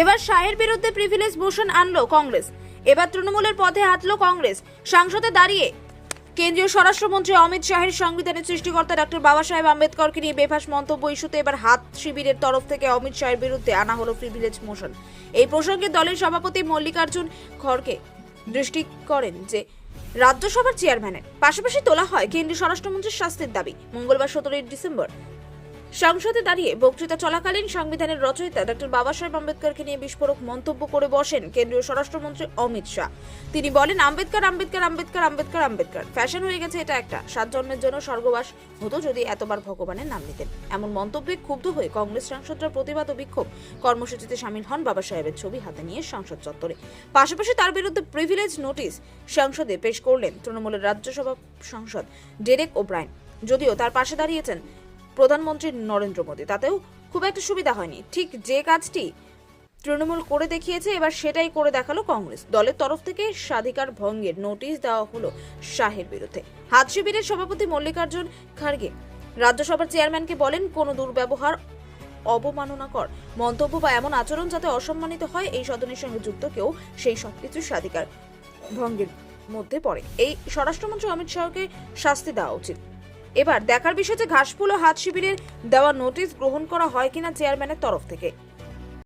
এবার শাহের বিরুদ্ধে প্রিভিলেজ মোশন আনলো কংগ্রেস। এবার তৃণমূলের পথে হাঁটলো কংগ্রেস। সংসদে দাঁড়িয়ে কেন্দ্রীয় স্বরাষ্ট্রমন্ত্রী অমিত শাহের সংবিধানের সৃষ্টিকর্তা ডক্টর বাবা সাহেব আম্বেদকরকে নিয়ে বেফাস মন্তব্য ইস্যুতে এবার হাত শিবিরের তরফ থেকে অমিত শাহের বিরুদ্ধে আনা হলো প্রিভিলেজ মোশন এই প্রসঙ্গে দলের সভাপতি মল্লিকার্জুন খড়কে দৃষ্টি করেন যে, রাজ্যসভার চেয়ারম্যানের পাশাপাশি তোলা হয় কেন্দ্রীয় স্বরাষ্ট্রমন্ত্রীর শাস্তির দাবি। মঙ্গলবার সতেরোই ডিসেম্বর সংসদে দাঁড়িয়ে বক্তৃতা চলাকালীন সংবিধানের রচয়িতা ডক্টর বাবা সাহেব আম্বেদকরকে নিয়ে বিস্ফোরক মন্তব্য করে বসেন কেন্দ্রীয় স্বরাষ্ট্রমন্ত্রী অমিত শাহ। তিনি বলেন, আম্বেদকর আম্বেদকর আম্বেদকর আম্বেদকর আম্বেদকর। ফ্যাশন হয়ে গেছে এটা একটা। সাত জন্মের জন্য স্বর্গবাস হতো যদি এতবার ভগবানের নাম নিতেন। এমন মন্তব্যে ক্ষুব্ধ হয়ে কংগ্রেস সাংসদরা প্রতিবাদ ও বিক্ষোভ কর্মসূচিতে সামিল হন বাবা সাহেবের ছবি হাতে নিয়ে সংসদ চত্বরে। পাশাপাশি তার বিরুদ্ধে প্রিভিলেজ নোটিশ সংসদে পেশ করলেন তৃণমূলের রাজ্যসভা সংসদ ডেরেক ওব্রায়ন। যদিও তার পাশে দাঁড়িয়েছেন প্রধানমন্ত্রী নরেন্দ্র মোদী। তাতেও খুব একটা সুবিধা হয়নি। ঠিক যে কাজটি তৃণমূল করে দেখিয়েছে, এবার সেটাই করে দেখাল কংগ্রেস। দলের তরফ থেকে স্বাধিকার ভঙ্গের নোটিশ দেওয়া হলো শাহের বিরুদ্ধে। হাত শিবিরের সভাপতি মল্লিকার্জুন খার্গে রাজ্যসভার চেয়ারম্যানকে বলেন, কোনো দুর্ব্যবহার অবমাননাকর মন্তব্য বা এমন আচরণ যাতে অসম্মানিত হয়, এই সদনের সঙ্গে যুক্ত কেউ, সেই সবকিছু স্বাধিকার ভঙ্গের মধ্যে পড়ে। এই স্বরাষ্ট্রমন্ত্রী অমিত শাহকে শাস্তি দেওয়া উচিত। এবার দেখার বিষয় যে ঘাসফুল ও হাত শিবিরের দেওয়া নোটিশ গ্রহণ করা হয় কিনা চেয়ারম্যানের তরফ থেকে।